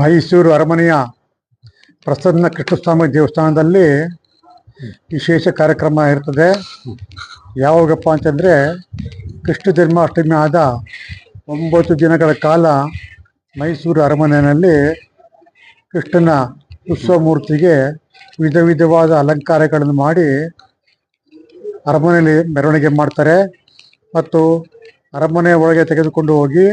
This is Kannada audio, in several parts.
ಮೈಸೂರು ಅರಮನೆಯ ಪ್ರಸನ್ನ ಕೃಷ್ಣಸ್ವಾಮಿ ದೇವಸ್ಥಾನದಲ್ಲಿ ವಿಶೇಷ ಕಾರ್ಯಕ್ರಮ ಇರ್ತದೆ. ಯಾವಾಗಪ್ಪ ಅಂತಂದರೆ ಕೃಷ್ಣ ಜನ್ಮಾಷ್ಟಮಿ ಆದ ಒಂಬತ್ತು ದಿನಗಳ ಕಾಲ ಮೈಸೂರು ಅರಮನೆಯಲ್ಲಿ ಕೃಷ್ಣನ ಉತ್ಸವ ಮೂರ್ತಿಗೆ ವಿಧ ವಿಧವಾದ ಅಲಂಕಾರಗಳನ್ನು ಮಾಡಿ ಅರಮನೆಯಲ್ಲಿ ಮೆರವಣಿಗೆ ಮಾಡ್ತಾರೆ. ಮತ್ತು ಅರಮನೆ ಒಳಗೆ ತೆಗೆದುಕೊಂಡು ಹೋಗಿ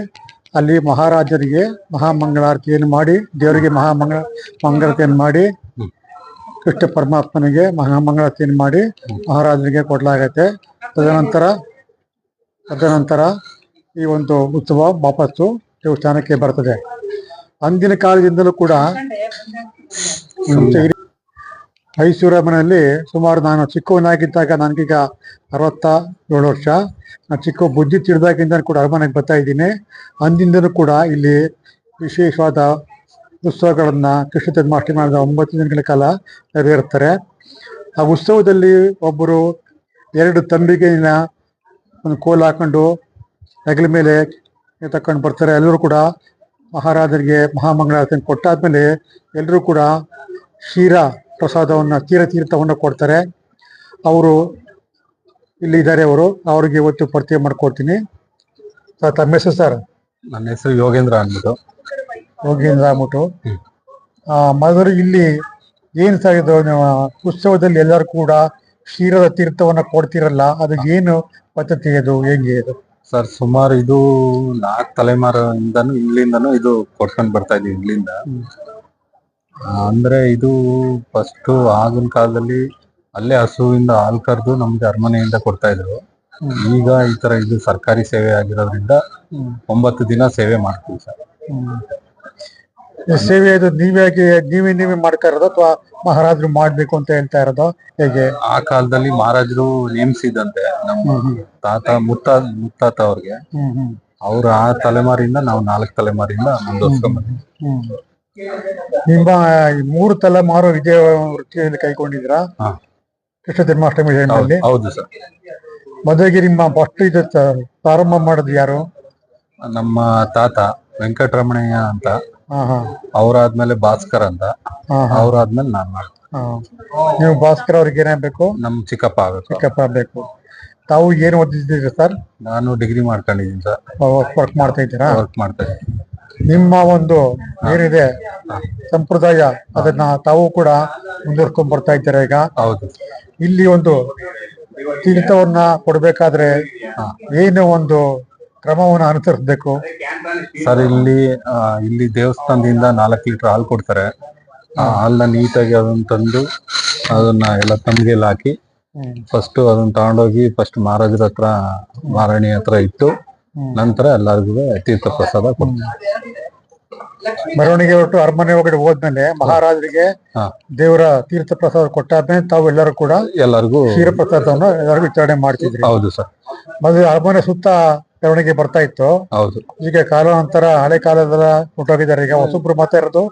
ಅಲ್ಲಿ ಮಹಾರಾಜರಿಗೆ ಮಹಾಮಂಗಳಾರತಿಯನ್ನು ಮಾಡಿ ದೇವರಿಗೆ ಮಹಾಮಂಗಳ ಮಂಗಳಾರತಿಯನ್ನು ಮಾಡಿ ಕೃಷ್ಣ ಪರಮಾತ್ಮನಿಗೆ ಮಹಾಮಂಗಳಾರತಿಯನ್ನು ಮಾಡಿ ಮಹಾರಾಜರಿಗೆ ಕೊಡಲಾಗತ್ತೆ ತದನಂತರ ತದನಂತರ ಈ ಒಂದು ಉತ್ಸವ ವಾಪಸ್ಸು ದೇವಸ್ಥಾನಕ್ಕೆ ಬರ್ತದೆ. ಅಂದಿನ ಕಾಲದಿಂದಲೂ ಕೂಡ ಮೈಸೂರು ಅರಮನೆಯಲ್ಲಿ ಸುಮಾರು ನಾನು ಚಿಕ್ಕವನಾಗಿದ್ದಾಗ ನನಗೀಗ ಅರವತ್ತ ಏಳು ವರ್ಷ. ನಾನು ಚಿಕ್ಕ ಬುದ್ಧಿ ತಿಳಿದಾಗಿಂದ ಕೂಡ ಅರಮನೆಗೆ ಬರ್ತಾ ಇದ್ದೀನಿ. ಅಂದಿಂದನೂ ಕೂಡ ಇಲ್ಲಿ ವಿಶೇಷವಾದ ಉತ್ಸವಗಳನ್ನು ಕೃಷ್ಣ ಜನ್ಮಾಷ್ಟಮಿ ಮಾಡಿದ ಒಂಬತ್ತು ದಿನಗಳ ಕಾಲ ನೆರವೇರುತ್ತಾರೆ. ಆ ಉತ್ಸವದಲ್ಲಿ ಒಬ್ಬರು ಎರಡು ತಂಬಿಗೆನ ಒಂದು ಕೋಲು ಹಾಕೊಂಡು ಹೆಗಲ ಮೇಲೆ ತಕೊಂಡು ಬರ್ತಾರೆ. ಎಲ್ಲರೂ ಕೂಡ ಮಹಾರಾಜರಿಗೆ ಮಹಾಮಂಗಳಾರತಿ ಕೊಟ್ಟಾದ್ಮೇಲೆ ಎಲ್ಲರೂ ಕೂಡ ಕ್ಷೀರ ಪ್ರಸಾದವನ್ನು ತೀರ ತೀರ್ಥವನ್ನು ಕೊಡ್ತಾರೆ. ಅವರು ಇಲ್ಲಿ ಇದ್ದಾರೆ ಅವರು. ಅವರಿಗೆ ಇವತ್ತು ಪರಿಚಯ ಮಾಡ್ಕೊಡ್ತೀನಿ. ಸರ್ ತಮ್ಮ ಹೆಸರು ಸರ್? ನನ್ನ ಹೆಸರು ಯೋಗೇಂದ್ರ ಅನ್ಬಿಟ್ಟು ಯೋಗೇಂದ್ರ ಅಂದ್ಬಿಟ್ಟು. ಮೊದಲು ಇಲ್ಲಿ ಏನು ಸರ್ ಇದು ಉತ್ಸವದಲ್ಲಿ ಎಲ್ಲರೂ ಕೂಡ ಕ್ಷೀರದ ತೀರ್ಥವನ್ನ ಕೊಡ್ತಿರಲ್ಲ ಅದು ಏನು ಪದ್ಧತಿ ಅದು? ಹೆಂಗೆ ಅದು ಸರ್ ಸುಮಾರು ಇದು ನಾಲ್ಕು ತಲೆಮಾರಿಂದನು ಇಲ್ಲಿಂದನು ಇದು ಕೊಡ್ಕೊಂಡು ಬರ್ತಾ ಇದೀವಿ ಇಲ್ಲಿಂದ. ಅಂದ್ರೆ ಇದು ಫಸ್ಟ್ ಆಗಿನ ಕಾಲದಲ್ಲಿ ಅಲ್ಲೇ ಹಸುವಿಂದ ಹಾಲು ಕರೆದು ನಮ್ಗೆ ಅರಮನೆಯಿಂದ ಕೊಡ್ತಾ ಇದ್ರು. ಈಗ ಈ ತರ ಇದು ಸರ್ಕಾರಿ ಸೇವೆ ಆಗಿರೋದ್ರಿಂದ ಒಂಬತ್ತು ದಿನ ಸೇವೆ ಮಾಡ್ತೀವಿ ಸರ್. ಸೇವೆ ಇದು ನೀವೇ ನೀವೇ ನೀವೇ ಮಾಡ್ತಾ ಇರೋದು ಅಥವಾ ಮಹಾರಾಜರು ಮಾಡ್ಬೇಕು ಅಂತ ಹೇಳ್ತಾ ಇರೋದು ಹೇಗೆ? ಆ ಕಾಲದಲ್ಲಿ ಮಹಾರಾಜರು ನೇಮಿಸಿದಂತೆ ನಮ್ಮ ತಾತ ಮುತ್ತ ಮುತ್ತಾತ ಅವ್ರಿಗೆ. ಅವ್ರ ಆ ತಲೆಮಾರಿಯಿಂದ ನಾವು ನಾಲ್ಕು ತಲೆಮಾರಿಯಿಂದ ಮುಂದುವರ್ಸ್ಕೊಂಡ್ ಬಂದ್ವಿ. ಹ್ಮ್. ನಿಮ್ಮ ಮೂರು ತಲೆಮಾರು ವಿಜಯ ವೃತ್ತಿಯಲ್ಲಿ ಕೈಗೊಂಡಿದ್ರ ಕೃಷ್ಣ ಜನ್ಮಾಷ್ಟಮಿ ಟೈಮಲ್ಲಿ ಹೌದು ಸರ್. ಮೊದಲಿಗೆ ನಿಮ್ಮ ಫಸ್ಟ್ ಇದು ಪ್ರಾರಂಭ ಮಾಡಿದ್ ಯಾರು? ನಮ್ಮ ತಾತ ವೆಂಕಟರಮಣಯ್ಯ ಅಂತ. ಅವರಾದ್ಮೇಲೆ ಭಾಸ್ಕರ್ ಅಂತ. ಅವರಾದ್ಮೇಲೆ ನಾನು ಮಾಡ್ದೆ. ಹಾ. ನೀವು ಭಾಸ್ಕರ್ ಅವ್ರಿಗೆ ಏನಾಗಬೇಕು ನಮ್ ಚಿಕ್ಕಪ್ಪ ಆಗಬೇಕು. ಚಿಕ್ಕಪ್ಪ ಬೇಕು. ತಾವು ಏನು ಓದಿದ್ದೀರಿ ಸರ್? ನಾನು ಡಿಗ್ರಿ ಮಾಡ್ಕೊಂಡಿದ್ದೀನಿ ಸರ್. ವರ್ಕ್ ಮಾಡ್ತಾ ಇದ್ದೀರಾ? ವರ್ಕ್ ಮಾಡ್ತಾ ಇದ್ದೀನಿ. ನಿಮ್ಮ ಒಂದು ಏನಿದೆ ಸಂಪ್ರದಾಯ ಅದನ್ನ ತಾವು ಕೂಡ ಮುಂದುವರ್ಕೊಂಡ್ ಬರ್ತಾ ಇದ್ದಾರೆ ಈಗ? ಹೌದು. ಇಲ್ಲಿ ಒಂದು ತೀರ್ಥವನ್ನ ಕೊಡ್ಬೇಕಾದ್ರೆ ಏನು ಒಂದು ಕ್ರಮವನ್ನು ಅನುಸರಿಸಬೇಕು? ಸರ್ ಇಲ್ಲಿ ಇಲ್ಲಿ ದೇವಸ್ಥಾನದಿಂದ ನಾಲ್ಕು ಲೀಟರ್ ಹಾಲು ಕೊಡ್ತಾರೆ. ಆ ಹಾಲನ್ನ ನೀಟಾಗಿ ಅದನ್ನ ತಂದು ಅದನ್ನ ಎಲ್ಲ ತಂಬಿಗೆಲ್ಲ ಹಾಕಿ ಫಸ್ಟ್ ಅದನ್ನ ತಗೊಂಡೋಗಿ ಫಸ್ಟ್ ಮಹಾರಾಜರ ಹತ್ರ ಮಹಾರಾಣಿ ಹತ್ರ ಇಟ್ಟು ನಂತರ ಎಲ್ಲರಿಗೂ ತೀರ್ಥ ಪ್ರಸಾದ ಕೊಡ್ತಾರೆ ಮೆರವಣಿಗೆ ಹೊರಟು ಅರಮನೆ ಒಳಗಡೆ ಹೋದ್ಮೇಲೆ ಮಹಾರಾಜರಿಗೆ ದೇವರ ತೀರ್ಥ ಪ್ರಸಾದ ಕೊಟ್ಟಾದ್ಮೇಲೆ ತಾವು ಎಲ್ಲರೂ ಕೂಡ ಎಲ್ಲರಿಗೂ ಕ್ಷೀರ ಪ್ರಸಾದವನ್ನು ಎಲ್ಲರಿಗೂ ವಿತರಣೆ ಮಾಡ್ತಿದ್ರು. ಹೌದು ಸರ್. ಮೊದಲು ಅರಮನೆ ಸುತ್ತ ಮೆರವಣಿಗೆ ಬರ್ತಾ ಇತ್ತು. ಹೌದು. ಈಗ ಕಾಲಾನಂತರ ಹಳೆ ಕಾಲದ ಹುಟ್ಟೋಗಿದ್ದಾರೆ ಈಗ ಹೊಸಬ್ರು ಮಾತಾ ಇರೋದು.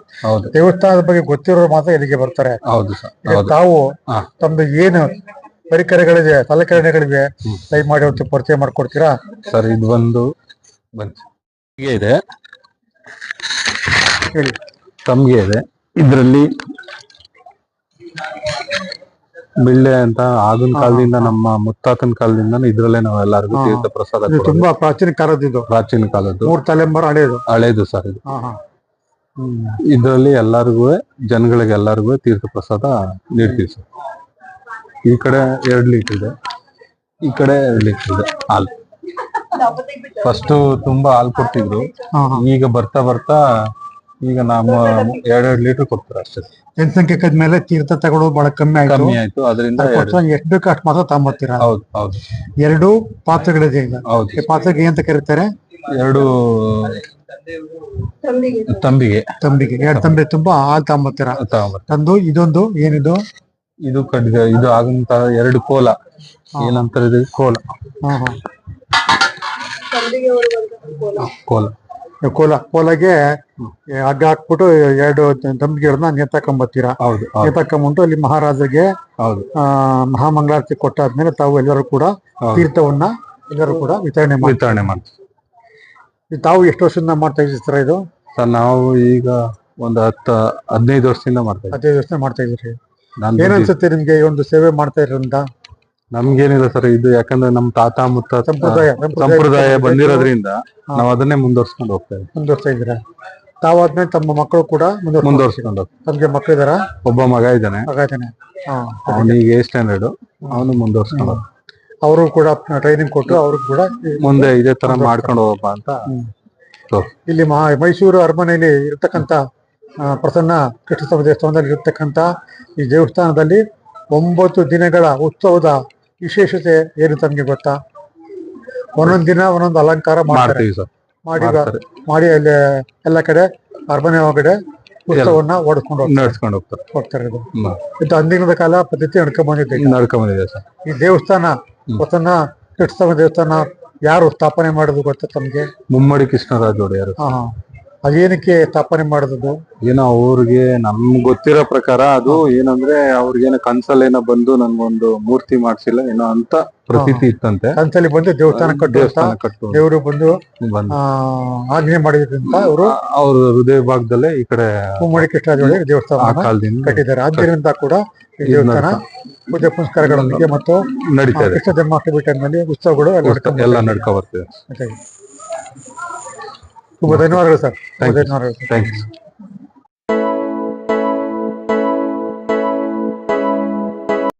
ದೇವಸ್ಥಾನದ ಬಗ್ಗೆ ಗೊತ್ತಿರೋರು ಮಾತ್ರ ಇಲ್ಲಿಗೆ ಬರ್ತಾರೆ. ಹೌದು ಸರ್. ತಾವು ತಮ್ದು ಏನು ಪರಿಕರಗಳಿವೆ ಸಲಕರಣೆಗಳಿವೆ ದಯಮಾಡಿ ಅವತ್ತು ಪರಿಚಯ ಮಾಡ್ಕೊಡ್ತೀರಾ? ಸರ್ ಇದು ಬಂತು. ಹೀಗೆ ಇದೆ. ಹೇಳಿ. ತಮ್ಗೆ ಇದೆ. ಇದರಲ್ಲಿ ಬಿಳ್ಳೆ ಅಂತ ಆಗಿನ ಕಾಲದಿಂದ ನಮ್ಮ ಮುತ್ತಾತನ ಕಾಲದಿಂದ ಇದ್ರಲ್ಲೇ ನಾವು ಎಲ್ಲರಿಗೂ ತೀರ್ಥ ಪ್ರಸಾದ ಇದು ಕೊಡೋದು. ತುಂಬಾ ಪ್ರಾಚೀನ ಕಾಲದ್ದು ಇದು ಪ್ರಾಚೀನ ಕಾಲದ್ದು. ಮೂರ್ ತಲೆಮಾರು ಹಳೆಯದು ಹಳೇದು ಸರ್ ಇದು. ಹಾ ಹಾ. ಇದರಲ್ಲಿ ಎಲ್ಲರಿಗೂ ಜನಗಳಿಗೆ ಎಲ್ಲರಿಗೂ ತೀರ್ಥ ಪ್ರಸಾದ ನೀಡ್ತೀವಿ ಸರ್. ಈ ಕಡೆ ಎರಡು ಲೀಟರ್ ಇದೆ. ಈ ಕಡೆ ಎರಡು ಲೀಟರ್ ಇದೆ ಹಾಲು. ಫಸ್ಟ್ ತುಂಬಾ ಹಾಲು ಹಾ ಈಗ ಬರ್ತಾ ಬರ್ತಾ ಈಗ ನಮ್ಮ ಎರಡೆರಡು ಲೀಟರ್ ಕೊಡ್ತಾರೆ ಅಷ್ಟೇ. ಜನಸಂಖ್ಯೆ ಕದ್ಮೇಲೆ ತೀರ್ಥ ತಗೊಳ್ಳೋದು ಬಹಳ ಕಮ್ಮಿ ಆಯ್ತು. ಕಮ್ಮಿ ಆಯ್ತು. ಅದರಿಂದ ಎಷ್ಟು ಬೇಕು ಅಷ್ಟು ಮಾತ್ರ ತಗೊಂಬರ್ತೀರಾ? ಹೌದು ಹೌದು. ಎರಡು ಪಾತ್ರೆಗಳಿದೆ ಈಗ. ಹೌದು. ಈ ಪಾತ್ರೆಗೆ ಏನಂತ ಕರೀತಾರೆ? ಎರಡು ತಂಬಿಗೆ. ತಂಬಿಗೆ. ಎರಡು ತಂಬಿಗೆ ತುಂಬಾ ಹಾಲು ತಗೊಂಬರ್ತಾರೆ? ತಂದು ಇದೊಂದು ಏನಿದು? ಇದು ಖಡ್ಗ ಇದು ಆಗಂತ ಎರಡು ಕೋಲ. ಏನಂತಾರೆ ಇದು? ಕೋಲ. ಕೋಲ. ಕೋಲ ಕೋಲಗೆ ಹಗ್ಗ ಹಾಕ್ಬಿಟ್ಟು ಎರಡು ತಂಬಿಗೆಗಳನ್ನ ನೇತಾಕೊಂಬರ್ತೀರಾ ಹೌದು ಹೌದು. ನೇತಾಕೊಂಬಿಟ್ಟು ಅಲ್ಲಿ ಮಹಾರಾಜಗೆ ಹೌದು. ಮಹಾಮಂಗಳಾರತಿ ಕೊಟ್ಟಾದ್ಮೇಲೆ ತಾವು ಎಲ್ಲರೂ ಕೂಡ. ತೀರ್ಥವನ್ನ ಎಲ್ಲರೂ ಕೂಡ ವಿತರಣೆ ವಿತರಣೆ ಮಾಡ್ತೀವಿ ತಾವು ಎಷ್ಟು ವರ್ಷದಿಂದ ಮಾಡ್ತಾ ಇದ್ದೀರಿ ಸರ್ ಇದು? ಸರ್ ನಾವು ಈಗ ಒಂದು ಹತ್ತ ಹದಿನೈದು ವರ್ಷದಿಂದ ಮಾಡ್ತಾ ಇದ್ದೀವಿ. ಹದಿನೈದು ವರ್ಷದಿಂದ ಮಾಡ್ತಾ ಇದ್ದೀರಿ. ನಾನ್ ಏನ್ ಅನ್ಸುತ್ತೆ ನಿಮ್ಗೆ ಈ ಒಂದು ಸೇವೆ ಮಾಡ್ತಾ ಇರೋದ್ರಿಂದ? ನಮ್ಗೇನಿಲ್ಲ ಸರ್ ಇದು ಯಾಕಂದ್ರೆ ನಮ್ ತಾತ ಮುತ್ತ ಸಂಪ್ರದಾಯ ಸಂಪ್ರದಾಯ ಬಂದಿರೋದ್ರಿಂದ ನಾವ್ ಅದನ್ನೇ ಮುಂದುವರ್ಸ್ಕೊಂಡು ಹೋಗ್ತೇವೆ ಇದ್ದೀವಿ. ಮುಂದುವರ್ಸ್ತಾ ಇದ್ದೀರಾ? ತಾವಾದ್ಮೇಲೆ ತಮ್ಮ ಮಕ್ಕಳು ಕೂಡ ಮುಂದುವರ್ಸ್ಕೊಂಡು ನಮ್ಗೆ ತಮ್ಗೆ ಮಕ್ಕಳಿದಾರ ಒಬ್ಬ ಮಗ ಇದ್ದಾನೆ. ಮಗ ಇದ್ದಾನೆ. ಅವನಿಗೆ ಸ್ಟ್ಯಾಂಡರ್ಡ್ ಅವನು ಮುಂದುವರ್ಸ್ಕೊಂಡು. ಅವರು ಕೂಡ ಟ್ರೈನಿಂಗ್ ಕೊಟ್ಟು ಅವರು ಕೂಡ ಮುಂದೆ ಇದೇ ತರ ಮಾಡ್ಕೊಂಡು ಹೋಗಪ್ಪ ಅಂತ ಇಲ್ಲಿ ಮೈಸೂರು ಅರಮನೆಯಲ್ಲಿ ಇರತಕ್ಕಂತ ಪ್ರಸನ್ನ ಕೃಷ್ಣಸ್ವಾಮಿ ದೇವಸ್ಥಾನದಲ್ಲಿ ಇರತಕ್ಕಂತ ಈ ದೇವಸ್ಥಾನದಲ್ಲಿ ಒಂಬತ್ತು ದಿನಗಳ ಉತ್ಸವದ ವಿಶೇಷತೆ ಏನು ತಮಗೆ ಗೊತ್ತಾ? ಒಂದೊಂದು ದಿನ ಒಂದೊಂದು ಅಲಂಕಾರ ಮಾಡ್ತಾರೆ. ಮಾಡಿ. ಮಾಡಿ ಅಲ್ಲಿ ಎಲ್ಲ ಕಡೆ ಅರಮನೆ ಒಳಗಡೆ ಉತ್ಸವವನ್ನ ಓಡಿಸ್ಕೊಂಡು ಹೋಗ್ತಾರೆ. ನಡ್ಸ್ಕೊಂಡು ಹೋಗ್ತಾರೆ. ಹೋಗ್ತಾರೆ ಇದು. ಅಂದಿನದ ಇದು ಕಾಲ ಪದ್ಧತಿ ನಡ್ಕೊಂಡ್ ಬಂದಿದೆ ನಡ್ಕೊಂಡ್ ಬಂದಿದೆ ಸರ್. ಈ ದೇವಸ್ಥಾನ ಪ್ರಸನ್ನ ಕೃಷ್ಣಸ್ವಾಮಿ ದೇವಸ್ಥಾನ ಯಾರು ಸ್ಥಾಪನೆ ಮಾಡೋದು ಗೊತ್ತಾ ತಮ್ಗೆ? ಮುಮ್ಮಡಿ ಕೃಷ್ಣರಾಜ್ ಒಡೆಯರು. ಹಾ. ಅದೇನಕ್ಕೆ ಸ್ಥಾಪನೆ ಮಾಡಿದ್ರು ಏನೋ ಅವ್ರಿಗೆ ನಮ್ಗ್ ಗೊತ್ತಿರೋ ಪ್ರಕಾರ ಅದು ಏನಂದ್ರೆ ಅವ್ರಿಗೇನೋ ಕನ್ಸಲ್ಲೇನೋ ಬಂದು ನನ್ಗೊಂದು ಮೂರ್ತಿ ಮಾಡ್ಸಿಲ್ಲ ಏನೋ ಅಂತ ಪ್ರತೀತಿ ಇತ್ತಂತೆ. ಕನ್ಸಲ್ಲಿ ಬಂದು ದೇವಸ್ಥಾನ ಕಟ್ಟು ದೇವಸ್ಥಾನ ಕಟ್ಟು ದೇವರು ಬಂದು ಆ ಆಜ್ಞೆ ಮಾಡಿದ್ರಿಂದ ಅವರು. ಅವ್ರ ಹೃದಯ ಭಾಗದಲ್ಲೇ ಈ ಕಡೆ ಕುಮ್ಮಡಿ ಕೃಷ್ಣರಾಜ ಆ ದೇವಸ್ಥಾನ ಕಾಲದಿಂದ ಕಟ್ಟಿದ್ದಾರೆ. ಆದ್ದರಿಂದ ಕೂಡ ಈ ದೇವಸ್ಥಾನ ಪೂಜೆ ಪುನಸ್ಕಾರಗಳೊಂದಿಗೆ ಮತ್ತು ನಡೀತಾ ಇದೆ. ಕೃಷ್ಣ ಜನ್ಮಾಷ್ಟಮಿ ಟೈಮ್ನಲ್ಲಿ ಉತ್ಸವಗಳು ಎಲ್ಲ ನಡ್ಕೊ ಬರ್ತಿದೆ. ಬರ್ತಾ ಇದೆ. ತುಂಬಾ ಧನ್ಯವಾದಗಳು ಸರ್. ತುಂಬಾ ಧನ್ಯವಾದಗಳು ಸರ್. ಥ್ಯಾಂಕ್ಸ್